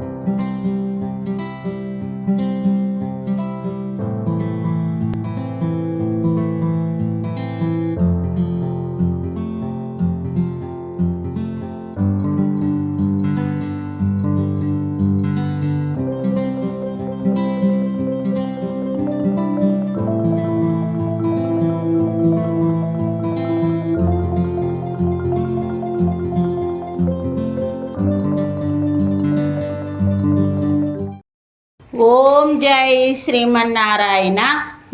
ఓం జై శ్రీమన్నారాయణ.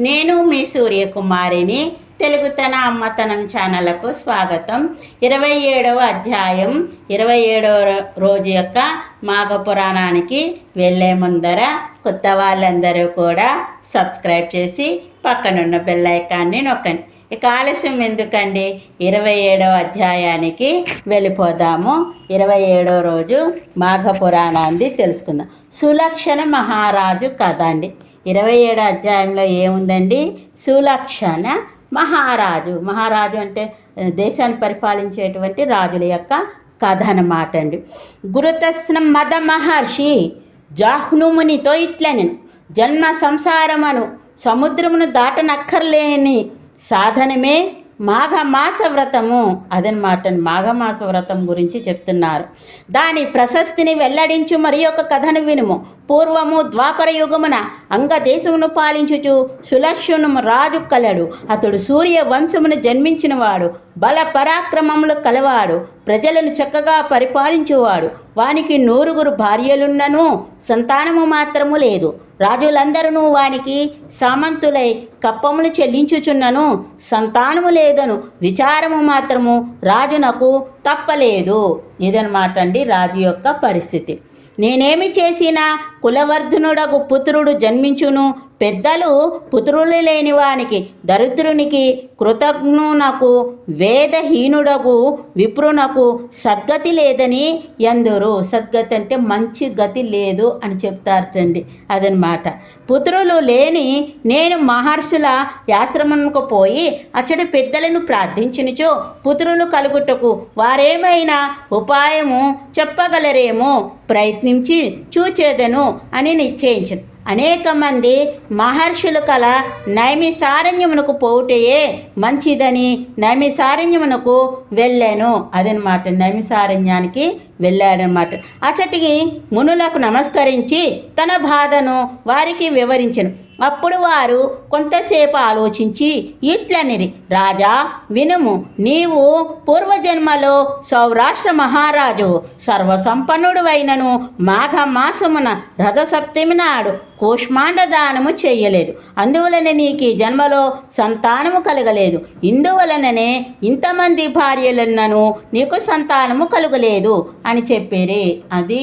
నేను మీ సూర్యకుమారిని. తెలుగుతన అమ్మతనం ఛానల్కు స్వాగతం. ఇరవై ఏడవ అధ్యాయం ఇరవై ఏడవ రోజు యొక్క మాఘ పురాణానికి వెళ్ళే ముందర కొత్త వాళ్ళందరూ కూడా సబ్స్క్రైబ్ చేసి పక్కనున్న బెల్ ఐకాన్ని నొక్కండి. ఇక ఆలస్యం ఎందుకండి? ఇరవై ఏడవ అధ్యాయానికి వెళ్ళిపోదాము. ఇరవై ఏడవ రోజు మాఘ పురాణాన్ని తెలుసుకుందాం. సులక్షణ మహారాజు కథ అండి. ఇరవై ఏడో అధ్యాయంలో ఏముందండి? సులక్షణ మహారాజు. మహారాజు అంటే దేశాన్ని పరిపాలించేటువంటి రాజుల యొక్క కథ అనమాట అండి. గురుతస్న మద మహర్షి జాహ్నుమునితో ఇట్లనెను. జన్మ సంసారమను సముద్రమును దాటనక్కర్లేని సాధనమే మాఘమాస వ్రతము అదనమాట మాఘమాస వ్రతం గురించి చెప్తున్నారు. దాని ప్రశస్తిని వెల్లడించు మరి ఒక కథను వినుము. పూర్వము ద్వాపర యుగమున అంగదేశమును పాలించుచు సులక్ష్యును రాజు కలడు. అతడు సూర్య వంశమును జన్మించినవాడు. బల పరాక్రమములు కలవాడు. ప్రజలను చక్కగా పరిపాలించువాడు. వానికి నూరుగురు భార్యలున్నను సంతానము మాత్రము లేదు. రాజులందరూ వానికి సామంతులై కప్పములు చెల్లించుచున్నను సంతానము లేదను విచారము మాత్రము రాజునకు తప్పలేదు. ఇదనమాట అండి రాజు యొక్క పరిస్థితి. నేనేమి చేసినా కులవర్ధనుడకు పుత్రుడు జన్మించును పెద్దలు పుత్రులు లేని వానికి దరిద్రునికి కృతజ్ఞునకు వేదహీనుడకు విప్రునకు సద్గతి లేదని ఎందరు? సద్గతి అంటే మంచి గతి లేదు అని చెప్తారటండి అదనమాట. పుత్రులు లేని నేను మహర్షుల ఆశ్రమంకు పోయి అచ్చడి పెద్దలను ప్రార్థించినచో పుత్రులు కలుగుటకు వారేమైనా ఉపాయము చెప్పగలరేమో ప్రయత్నించి చూచేదను అని నిశ్చయించను. అనేక మంది మహర్షులు కల నైమిసారణ్యమునకు పోవుటయే మంచిదని నైమిసారణ్యమునకు వెళ్ళాను. అదనమాట నైమిసారణ్యానికి వెళ్ళాడనమాట అచ్చటికి మునులకు నమస్కరించి తన బాధను వారికి వివరించను. అప్పుడు వారు కొంతసేపు ఆలోచించి ఇట్లనిరి రాజా వినుము నీవు పూర్వజన్మలో సౌరాష్ట్ర మహారాజు సర్వసంపన్నుడు అయినను మాఘ మాసమున రథసప్తమి నాడు కూష్మాండ దానము చేయలేదు. అందువలన నీకు జన్మలో సంతానము కలగలేదు. ఇందువలననే ఇంతమంది భార్యలున్నను నీకు సంతానము కలుగలేదు అని చెప్పేరే. అది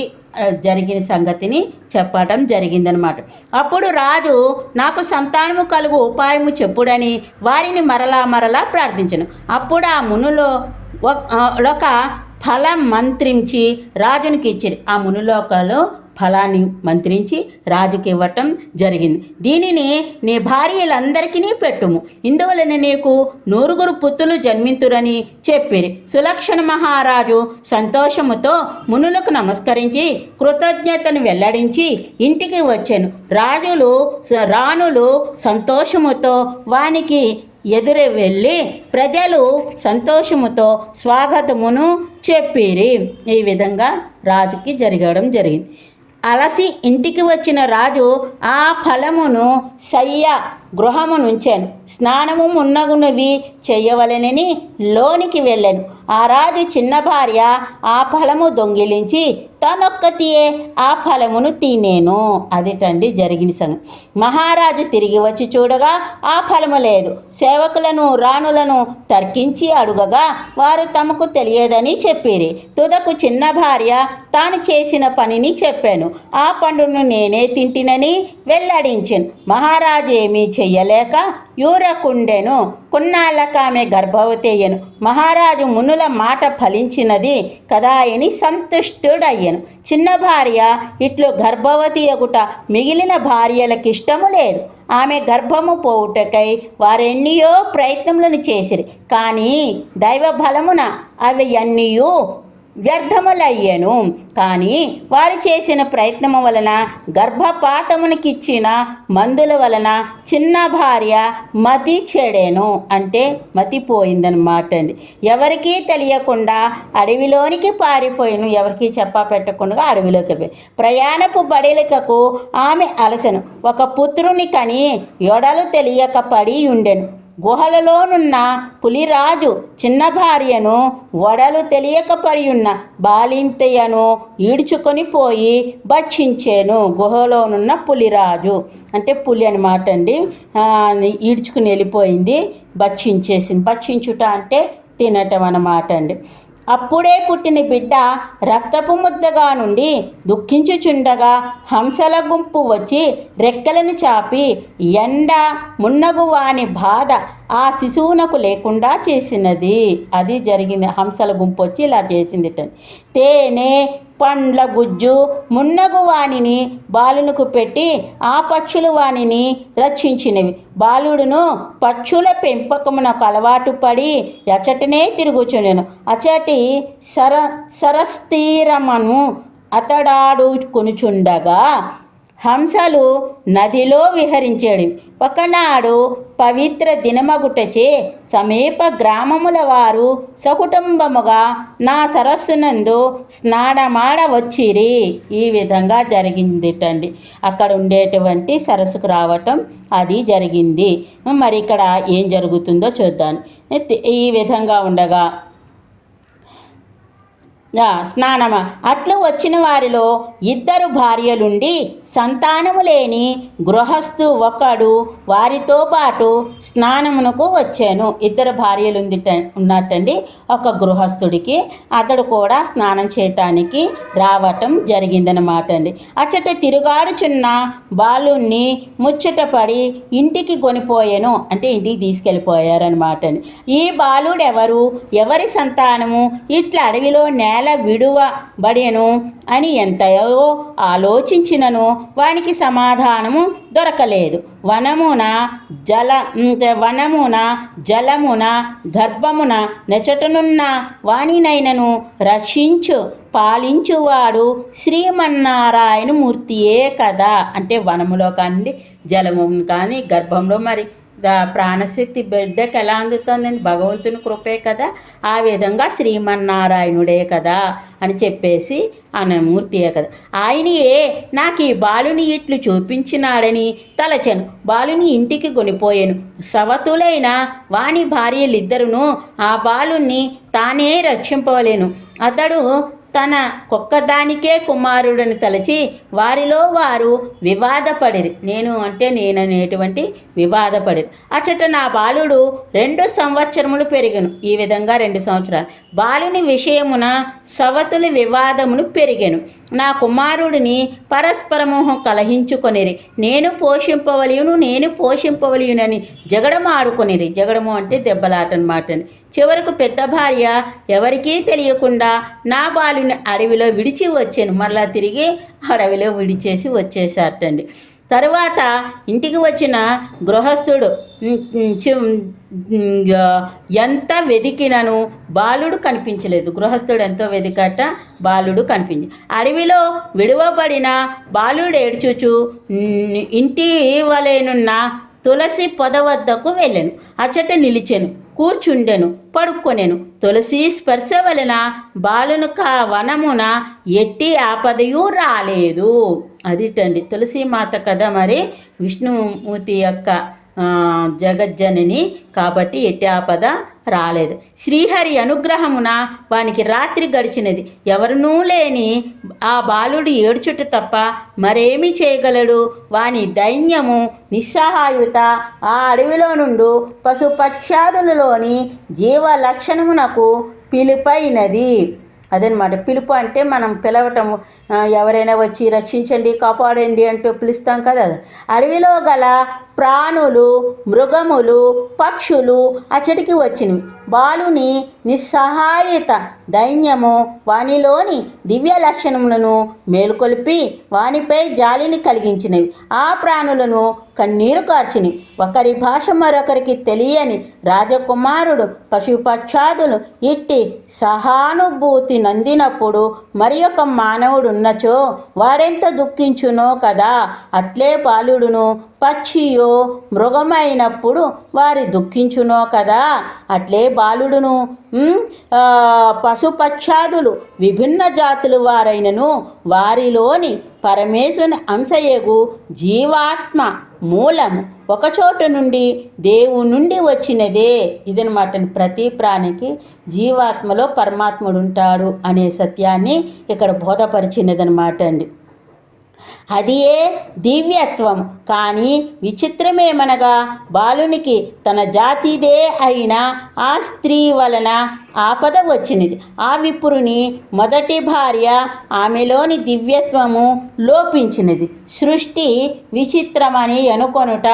జరిగిన సంగతిని చెప్పడం జరిగిందనమాట. అప్పుడు రాజు నాకు సంతానము కలుగు ఉపాయము చెప్పుడని వారిని మరలా మరలా ప్రార్థించను. అప్పుడు ఆ మునులో ఒక ఫలం మంత్రించి రాజునికి ఇచ్చింది. ఆ మునులోకలో ఫలాన్ని మంత్రించి రాజుకి ఇవ్వటం జరిగింది. దీనిని నీ భార్యలందరికీ పెట్టుము. ఇందువలన నీకు నూరుగురు పుత్రులు జన్మింతురని చెప్పిరి. సులక్షణ మహారాజు సంతోషముతో మునులకు నమస్కరించి కృతజ్ఞతను వెల్లడించి ఇంటికి వచ్చాను. రాజులు రాణులు సంతోషముతో వానికి ఎదురు వెళ్ళి ప్రజలు సంతోషముతో స్వాగతమును చెప్పిరి. ఈ విధంగా రాజుకి జరగడం జరిగింది. అలసి ఇంటికి వచ్చిన రాజు ఆ ఫలమును సయ్య గృహము నుంచాను. స్నానము మున్నగునవి చెయ్యవలెనని లోనికి వెళ్ళాను. ఆ రాజు చిన్న భార్య ఆ ఫలము దొంగిలించి తనొక్కతియే ఆ ఫలమును తినేను. అదిటండి జరిగిన సంగతి. మహారాజు తిరిగి వచ్చి చూడగా ఆ ఫలము లేదు. సేవకులను రాణులను తర్కించి అడుగగా వారు తమకు తెలియదని చెప్పిరి. తుదకు చిన్న భార్య తాను చేసిన పనిని చెప్పాను. ఆ పండును నేనే తింటినని వెల్లడించాను. మహారాజు ఏమీ చెయ్యలేక యూరకుండెను కొన్నాళ్ళక ఆమె గర్భవతి మహారాజు మునుల మాట ఫలించినది కదా అని సంతుష్టుడయ్యను. చిన్న భార్య ఇట్లు గర్భవతి ఎగుట మిగిలిన భార్యలకు ఇష్టము లేదు. ఆమె గర్భము పోవుటకై వారెన్నయో ప్రయత్నములను చేసిరి. కానీ దైవ బలమున అవి అన్నీయూ వ్యర్థములయ్యను. కానీ వారు చేసిన ప్రయత్నము వలన గర్భపాతమునికిచ్చిన మందుల వలన చిన్న భార్య మతి చెడేను. అంటే మతిపోయిందనమాట అండి ఎవరికీ తెలియకుండా అడవిలోనికి పారిపోయిను. ఎవరికీ చెప్పా పెట్టకుండా అడవిలోకి పోయి. ప్రయాణపు బడిలికకు ఆమె అలసను. ఒక పుత్రుని కని ఎడలు తెలియక పడి ఉండెను. గుహలలోనున్న పులిరాజు చిన్న భార్యను వడలు తెలియకపడియున్న బాలింతయ్యను ఈడ్చుకొని పోయి భక్షించాను గుహలోనున్న పులిరాజు. అంటే పులి అనమాట అండి. ఈడ్చుకుని వెళ్ళిపోయింది భక్షించేసింది. భక్షించుట అంటే తినటం అన్నమాట అండి. అప్పుడే పుట్టిన బిడ్డ రక్తపు ముద్దగా నుండి దుఃఖించుచుండగా హంసల గుంపు వచ్చి రెక్కలను చాపి ఎండ మున్నగు వాని బాధ ఆ శిశువునకు లేకుండా చేసినది. అది జరిగింది. హంసల గుంపు వచ్చి ఇలా చేసింది తేనె పండ్ల గుజ్జు మున్నగు వానిని బాలునకు పెట్టి ఆ పక్షులు వానిని రక్షించినవి. బాలుడును పక్షుల పెంపకమునకు అలవాటు పడి ఎచటనే తిరుగుచునేను అచటి సర సరస్థీరమను అతడాడు కొనుచుండగా హంసలు నదిలో విహరించేడు. ఒకనాడు పవిత్ర దినమగుటచే సమీప గ్రామముల వారు సకుటుంబముగా నా సరస్సునందు స్నానమాడ వచ్చిరి. ఈ విధంగా జరిగిందిటండి. అక్కడ ఉండేటువంటి సరస్సుకు రావటం అది జరిగింది. మరి ఇక్కడ ఏం జరుగుతుందో చూద్దాం. ఈ విధంగా ఉండగా స్నానమా. అట్లు వచ్చిన వారిలో ఇద్దరు భార్యలుండి సంతానము లేని గృహస్థు ఒకడు వారితో పాటు స్నానమునకు వచ్చాను. ఇద్దరు భార్యలు ఉన్నట్టండి ఒక గృహస్థుడికి. అతడు కూడా స్నానం చేయటానికి రావటం జరిగిందనమాట అండి అచ్చట తిరుగాడుచున్న బాలుణ్ణి ముచ్చటపడి ఇంటికి కొనిపోయాను. అంటే ఇంటికి తీసుకెళ్ళిపోయారనమాట అండి ఈ బాలుడు ఎవరు ఎవరి సంతానము? ఇట్లా అడవిలో నేల విడువబడెను అని ఎంతయో ఆలోచించినను వానికి సమాధానము దొరకలేదు. వనమున జల వనమున జలమున గర్భమున నెచటనున్న వాణినైనను రక్షించు పాలించువాడు శ్రీమన్నారాయణ మూర్తియే కదా. అంటే వనములో కానీ జలము కానీ గర్భంలో మరి ప్రాణశక్తి బిడ్డకి ఎలా అందుతుందని భగవంతుని కృపే కదా? ఆ విధంగా శ్రీమన్నారాయణుడే కదా అని చెప్పేసి అన్నమూర్తియే మూర్తియే కదా. ఆయనయే నాకు ఈ బాలుని ఇట్లు చూపించినాడని తలచాను. బాలుని ఇంటికి కొనిపోయాను. సవతులైన వాని భార్యలిద్దరును ఆ బాలుని తానే రక్షింపలేను అతడు తన కుక్కదానికే కుమారుడని తలచి వారిలో వారు వివాదపడిరి. నేను అంటే నేననేటువంటి వివాదపడిరి. అచ్చట నా బాలుడు రెండు సంవత్సరములు పెరిగను. ఈ విధంగా రెండు సంవత్సరాలు. బాలుని విషయమున సవతుల వివాదమును పెరిగాను. నా కుమారుడిని పరస్పరము కలహించుకొనిరి. నేను పోషింపవలయును నేను పోషింపవలయునని జగడము ఆడుకొనిరి జగడము అంటే దెబ్బలాట అనమాట అని చివరకు పెద్ద భార్య ఎవరికీ తెలియకుండా నా బాలుని అడవిలో విడిచి వచ్చాను. మరలా తిరిగి అడవిలో విడిచేసి వచ్చేసారటండి తరువాత ఇంటికి వచ్చిన గృహస్థుడు ఎంత వెదికినను బాలుడు కనిపించలేదు. గృహస్థుడు ఎంతో వెదికట బాలుడు కనిపించి అడవిలో విడువబడిన బాలుడు ఏడ్చుచు ఇంటి వలెనున్న తులసి పొద వద్దకు వెళ్ళాను. అచ్చట నిలిచాను. కూర్చుండెను పడుక్కొనెను తులసి స్పర్శ వలన బాలునుక వనమున ఎట్టి ఆపదయు రాలేదు. అదిటండి తులసి మాత కదా మరి విష్ణుమూర్తి యొక్క జగజ్జనని కాబట్టి ఎట్టి ఆపద రాలేదు. శ్రీహరి అనుగ్రహమున వానికి రాత్రి గడిచినది. ఎవరునూ లేని ఆ బాలుడు ఏడ్చుట తప్ప మరేమి చేయగలడు? వాని దైన్యము నిస్సహాయుత ఆ అడవిలో నుండు పశుపక్షాదులలోని జీవ లక్షణమునకు పిలుపైనది. అదనమాట పిలుపు అంటే మనం పిలవటం ఎవరైనా వచ్చి రక్షించండి కాపాడండి అంటూ పిలుస్తాం కదా. అడవిలో గల ప్రాణులు మృగములు పక్షులు అచ్చటికి వచ్చినవి. బాలుని నిస్సహాయత దైన్యము వానిలోని దివ్య లక్షణములను మేలుకొల్పి వానిపై జాలిని కలిగించినవి. ఆ ప్రాణులను కన్నీరు కార్చిని ఒకరి భాష మరొకరికి తెలియని రాజకుమారుడు పశుపక్షాదులు ఇట్టి సహానుభూతి నందినప్పుడు మరి ఒక మానవుడున్నచో వాడెంత దుఃఖించునో కదా. అట్లే బాలుడును పక్షియో మృగమైనప్పుడు వారి దుఃఖించునో కదా? అట్లే బాలుడును పశుపక్షాదులు విభిన్న జాతులు వారైనను వారిలోని పరమేశ్వరుని అంశయగు జీవాత్మ మూలము ఒకచోట నుండి దేవుని నుండి వచ్చినదే. ఇదనమాట ప్రతి ప్రాణికి జీవాత్మలో పరమాత్ముడు ఉంటాడు అనే సత్యాన్ని ఇక్కడ బోధపరిచినదనమాట అండి. అదియే దివ్యత్వం. కానీ విచిత్రమేమనగా బాలునికి తన జాతిదే అయిన ఆ స్త్రీ వలన ఆపద వచ్చినది. ఆ విపురుని మొదటి భార్య ఆమెలోని దివ్యత్వము లోపించినది. సృష్టి విచిత్రమని అనుకొనుట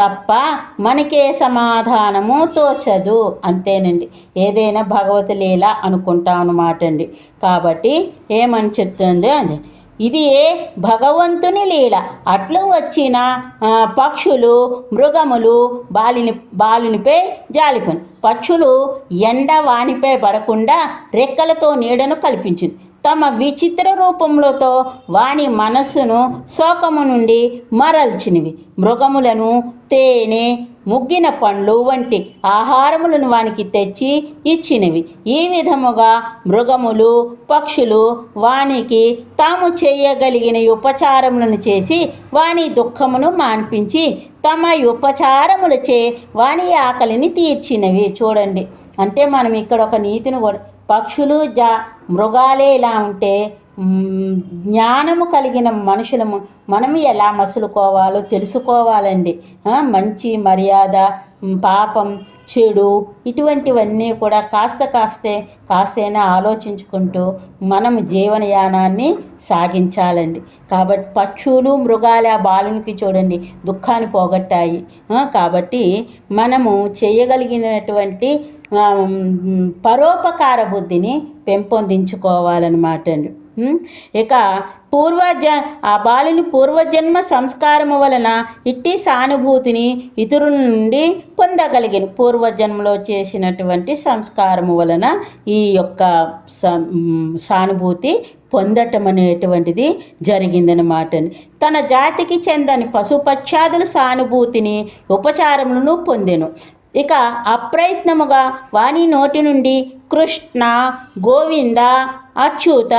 తప్ప మనకే సమాధానము తోచదు అంతేనండి. ఏదైనా భగవతి లీల అనుకుంటాం అన్నమాట అండి కాబట్టి ఏమని చెప్తుంది అది ఇది భగవంతుని లీల. అట్లు వచ్చిన పక్షులు మృగములు బాలిని బాలునిపై జాలిపని పక్షులు ఎండ వానిపై పడకుండా రెక్కలతో నీడను కల్పించింది. తమ విచిత్ర రూపములతో వాని మనస్సును శోకము నుండి మరల్చినవి. మృగములను తేనె ముగ్గిన పండ్లు వంటి ఆహారములను వానికి తెచ్చి ఇచ్చినవి. ఈ విధముగా మృగములు పక్షులు వానికి తాము చేయగలిగిన ఉపచారములను చేసి వాని దుఃఖమును మాన్పించి తమ ఉపచారములచే వాని ఆకలిని తీర్చినవి. చూడండి. అంటే మనం ఇక్కడ ఒక నీతిని కూడా పక్షులు జా మృగాలే ఇలా ఉంటే జ్ఞానము కలిగిన మనుషులము మనం ఎలా మసులుకోవాలో తెలుసుకోవాలండి. మంచి మర్యాద పాపం చెడు ఇటువంటివన్నీ కూడా కాస్త కాస్తే కాస్తైనా ఆలోచించుకుంటూ మనం జీవనయానాన్ని సాగించాలండి. కాబట్టి పక్షులు మృగాలు ఆ బాలునికి చూడండి దుఃఖాన్ని పోగొట్టాయి. కాబట్టి మనము చేయగలిగినటువంటి పరోపకార బుద్ధిని పెంపొందించుకోవాలన్నమాట అండి ఇక పూర్వజ ఆ బాలుని పూర్వజన్మ సంస్కారము వలన ఇట్టి సానుభూతిని ఇతరుల నుండి పొందగలిగిన పూర్వజన్మలో చేసినటువంటి సంస్కారము వలన ఈ యొక్క సానుభూతి పొందటం అనేటువంటిది జరిగిందనమాట తన జాతికి చెందని పశుపక్షాదుల సానుభూతిని ఉపచారములను పొందెను. ఇక అప్రయత్నముగా వాణి నోటి నుండి కృష్ణ గోవింద అచ్యుత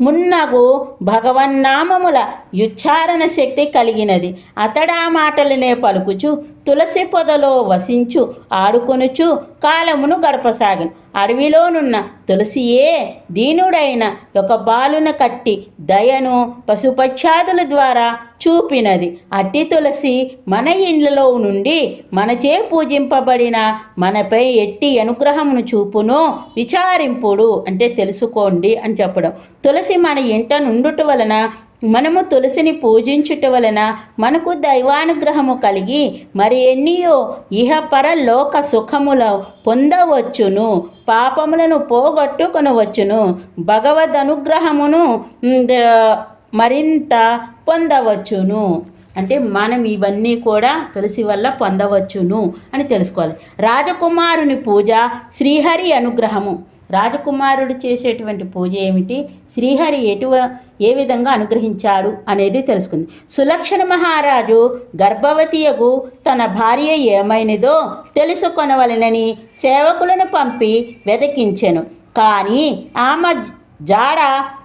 మున్నగు భగవన్నామముల ఉచ్చారణ శక్తి కలిగినది. అతడా మాటలనే పలుకుచు తులసి పొదలో వసించు ఆడుకొనుచు కాలమును గడపసాగను. అడవిలోనున్న తులసియే దీనుడైన ఒక బాలున కట్టి దయను పశుపక్షాదుల ద్వారా చూపినది. అట్టి తులసి మన ఇండ్లలో నుండి మనచే పూజింపబడిన మనపై ఎట్టి అనుగ్రహమును చూపును విచారింపుడు అంటే తెలుసుకోండి అని చెప్పడం. తులసి మన ఇంట నుండుట వలన మనము తులసిని పూజించుట వలన మనకు దైవానుగ్రహము కలిగి మరి ఎన్నియో ఇహపర లోక సుఖముల పొందవచ్చును పాపములను పోగొట్టుకొనవచ్చును భగవద్ అనుగ్రహమును మరింత పొందవచ్చును. అంటే మనం ఇవన్నీ కూడా తులసి వల్ల పొందవచ్చును అని తెలుసుకోవాలి. రాజకుమారుని పూజ శ్రీహరి అనుగ్రహము. రాజకుమారుడు చేసేటువంటి పూజ ఏమిటి? శ్రీహరి ఎటువ ఏ విధంగా అనుగ్రహించాడు అనేది తెలుసుకుంది. సులక్షణ మహారాజు గర్భవతియగు తన భార్య ఏమైనదో తెలుసుకొనవలనని సేవకులను పంపి వెతికించెను కానీ ఆమె జాడ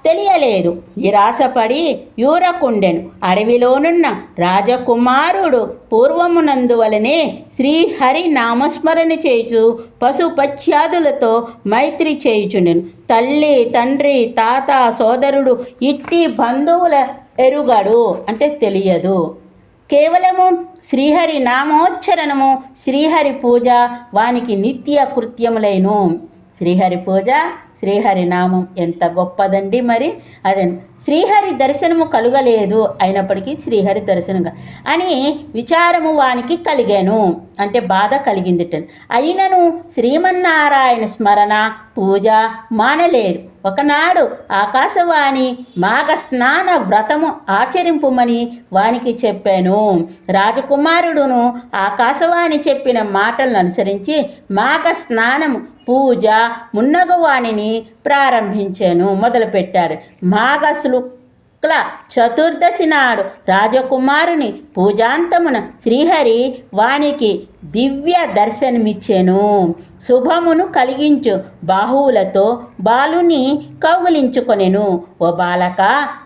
తెలియలేదు. నిరాశపడి యూరకుండెను. అడవిలోనున్న రాజకుమారుడు పూర్వమునందువలనే శ్రీహరి నామస్మరణ చేయుచు పశుపఖ్యాదులతో మైత్రి చేయుచుండెను. తల్లి తండ్రి తాత సోదరుడు ఇట్టి బంధువుల ఎరుగడు అంటే తెలియదు. కేవలము శ్రీహరి నామోచ్చరణము శ్రీహరి పూజ వానికి నిత్య కృత్యములైను. శ్రీహరి పూజ శ్రీహరి నామం ఎంత గొప్పదండి మరి? అదే శ్రీహరి దర్శనము కలుగలేదు అయినప్పటికీ శ్రీహరి దర్శనంగా. అని విచారము వానికి కలిగాను. అంటే బాధ కలిగిందిట. అయినను శ్రీమన్నారాయణ స్మరణ పూజ మానలేదు ఒకనాడు ఆకాశవాణి మాఘ స్నాన వ్రతము ఆచరింపుమని వానికి చెప్పాను. రాజకుమారుడును ఆకాశవాణి చెప్పిన మాటలను అనుసరించి మాఘ స్నానము పూజ మున్నగవాణిని ప్రారంభించాను మొదలుపెట్టారు. మాగసులు శుక్ల చతుర్దశి నాడు రాజకుమారుని పూజాంతమున శ్రీహరి వానికి దివ్య దర్శనమిచ్చెను. శుభమును కలిగించు బాహువులతో బాలుని కౌగులించుకొనెను. ఓ బాలక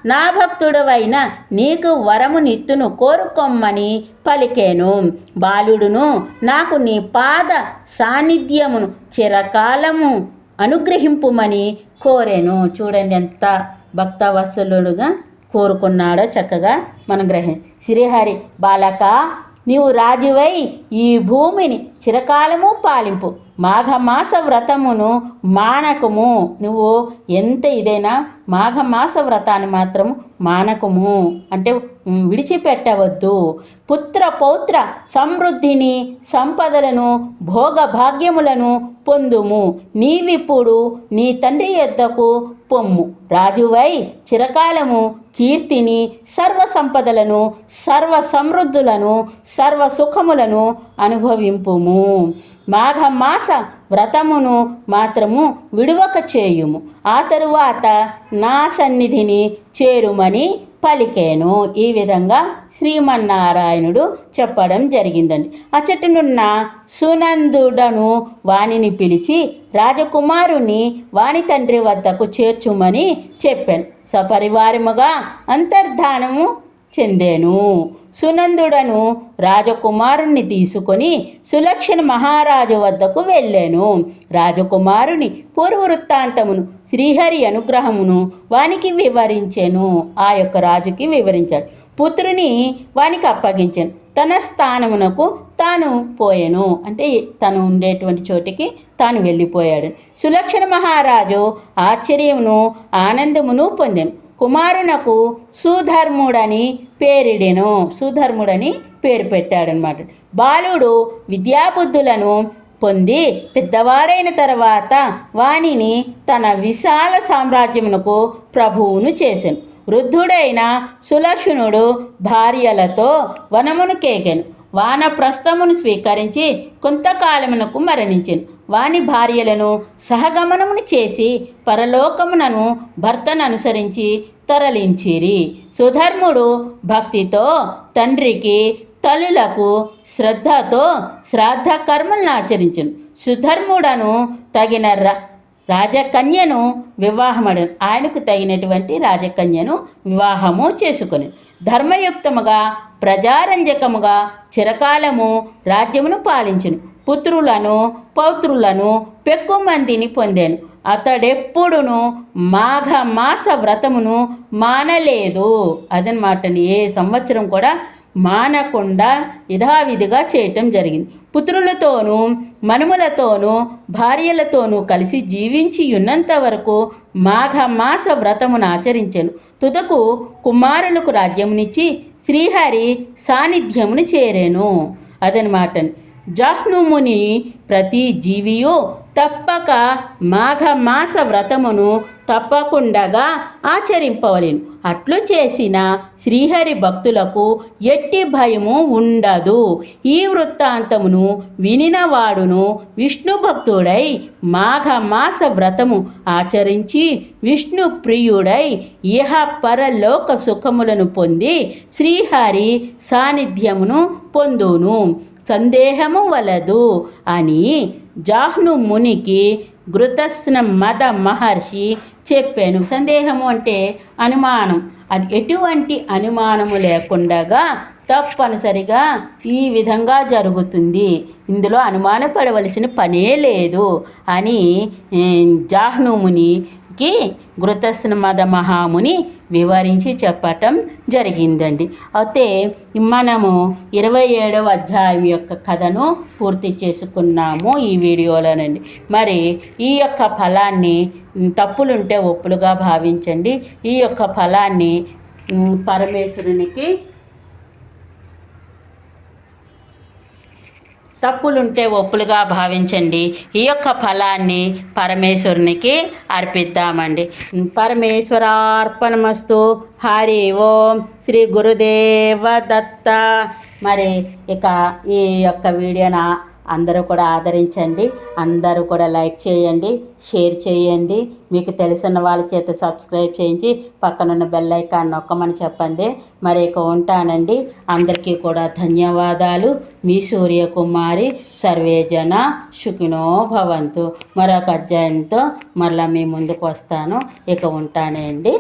నా భక్తుడవైన నీకు వరమునిత్తును కోరుకొమ్మని పలికేను. బాలుడును నాకు నీ పాద సాన్నిధ్యమును చిరకాలము అనుగ్రహింపుమని కోరేను. చూడండి ఎంత భక్తవత్సలుడుగా కోరుకున్నాడో చక్కగా మనం గ్రహం శ్రీహరి బాలక నీవు రాజువై ఈ భూమిని చిరకాలము పాలింపు. మాఘమాస వ్రతమును మానకము. నువ్వు ఎంత ఇదైనా మాఘమాస వ్రతాన్ని మాత్రం మానకము. అంటే విడిచిపెట్టవద్దు. పుత్ర పౌత్ర సమృద్ధిని సంపదలను భోగభాగ్యములను పొందుము. నీవిప్పుడు నీ తండ్రి యొద్దకు పొమ్ము రాజువై చిరకాలము కీర్తిని సర్వ సంపదలను సర్వ సమృద్ధులను సర్వ సుఖములను అనుభవింపుము. మాఘమాస వ్రతమును మాత్రము విడువక చేయుము. ఆ తరువాత నా సన్నిధిని చేరుమని పలికేను. ఈ విధంగా శ్రీమన్నారాయణుడు చెప్పడం జరిగిందండి. అచ్చటినున్న సునందుడను వానిని పిలిచి రాజకుమారుని వాని తండ్రి వద్దకు చేర్చుమని చెప్పాను. సపరివారముగా అంతర్ధానము చెందాను. సునందుడను రాజకుమారుణ్ణి తీసుకొని సులక్షణ మహారాజు వద్దకు వెళ్ళాను. రాజకుమారుని పూర్వవృత్తాంతమును శ్రీహరి అనుగ్రహమును వానికి వివరించాను. ఆ యొక్క రాజుకి వివరించాడు. పుత్రుని వానికి అప్పగించాను. తన స్థానమునకు తాను పోయాను. అంటే తను ఉండేటువంటి చోటికి తాను వెళ్ళిపోయాడు. సులక్షణ మహారాజు ఆశ్చర్యమును ఆనందమును పొందాను. కుమారునకు సుధర్ముడని పేరిడెను. సుధర్ముడని పేరు పెట్టాడనమాట బాలుడు విద్యాబుద్ధులను పొంది పెద్దవాడైన తర్వాత వానిని తన విశాల సామ్రాజ్యమునకు ప్రభువును చేశాను వృద్ధుడైన సులక్షణుడు భార్యలతో వనమును కేకెను. వానప్రస్థమును స్వీకరించి కొంతకాలమునకు మరణించెను. వాని భార్యలను సహగమనమును చేసి పరలోకమునను భర్తను అనుసరించి తరలించిరి. సుధర్ముడు భక్తితో తండ్రికి తల్లులకు శ్రద్ధతో శ్రాద్ధ కర్మలను ఆచరించును. సుధర్ముడను తగిన ర రాజకన్యను వివాహమడు ఆయనకు తగినటువంటి రాజకన్యను వివాహము చేసుకుని. ధర్మయుక్తముగా ప్రజారంజకముగా చిరకాలము రాజ్యమును పాలించును. పుత్రులను పౌత్రులను పెక్కు మందిని పొందాను. అతడెప్పుడును మాఘ మాస వ్రతమును మానలేదు. అదనమాట. ఏ సంవత్సరం కూడా మానకుండా యథావిధిగా చేయటం జరిగింది. పుత్రులతోనూ మనుమలతోనూ భార్యలతోనూ కలిసి జీవించి ఉన్నంత వరకు మాఘమాస వ్రతమును ఆచరించెను. తుదకు కుమారులకు రాజ్యమునిచ్చి శ్రీహరి సాన్నిధ్యమును చేరేను. అదనమాట జాహ్నుముని ప్రతి జీవియు తప్పక మాఘమాస వ్రతమును తప్పకుండగా ఆచరింపవలెను. అట్లు చేసిన శ్రీహరి భక్తులకు ఎట్టి భయము ఉండదు. ఈ వృత్తాంతమును వినినవాడును విష్ణు భక్తుడై మాఘమాస వ్రతము ఆచరించి విష్ణు ప్రియుడై ఇహ పరలోక సుఖములను పొంది శ్రీహరి సాన్నిధ్యమును పొందును. సందేహము వలదు అని జాహ్ను మునికి ఘృతస్న మద మహర్షి చెప్పాను. సందేహము అంటే అనుమానం. అది ఎటువంటి అనుమానము లేకుండగా తప్పనిసరిగా ఈ విధంగా జరుగుతుంది. ఇందులో అనుమానపడవలసిన పనే లేదు అని జాహ్నుముని కి ఘృతస్మద మహాముని వివరించి చెప్పటం జరిగిందండి. అయితే మనము ఇరవై ఏడవ అధ్యాయం యొక్క కథను పూర్తి చేసుకున్నాము ఈ వీడియోలోనండి. మరి ఈ యొక్క ఫలాన్ని తప్పులుంటే ఒప్పులుగా భావించండి. ఈ యొక్క ఫలాన్ని పరమేశ్వరునికి తప్పులుంటే ఒప్పులుగా భావించండి. ఈ యొక్క ఫలాన్ని పరమేశ్వరునికి అర్పిద్దామండి. పరమేశ్వరార్పణమస్తు. హరి ఓం శ్రీ గురుదేవ దత్త మరి ఇక ఈ యొక్క వీడియోన అందరూ కూడా ఆదరించండి. అందరూ కూడా లైక్ చేయండి షేర్ చేయండి. మీకు తెలిసిన వాళ్ళ చేత సబ్స్క్రైబ్ చేయించి పక్కనున్న బెల్ ఐకాన్ నొక్కమని చెప్పండి. మరి ఇక ఉంటానండి. అందరికీ కూడా ధన్యవాదాలు. మీ సూర్యకుమారి సర్వేజన సుఖినో భవంతు. మరొక అధ్యాయంతో మరలా మీ ముందుకు వస్తాను. ఇక ఉంటానండి.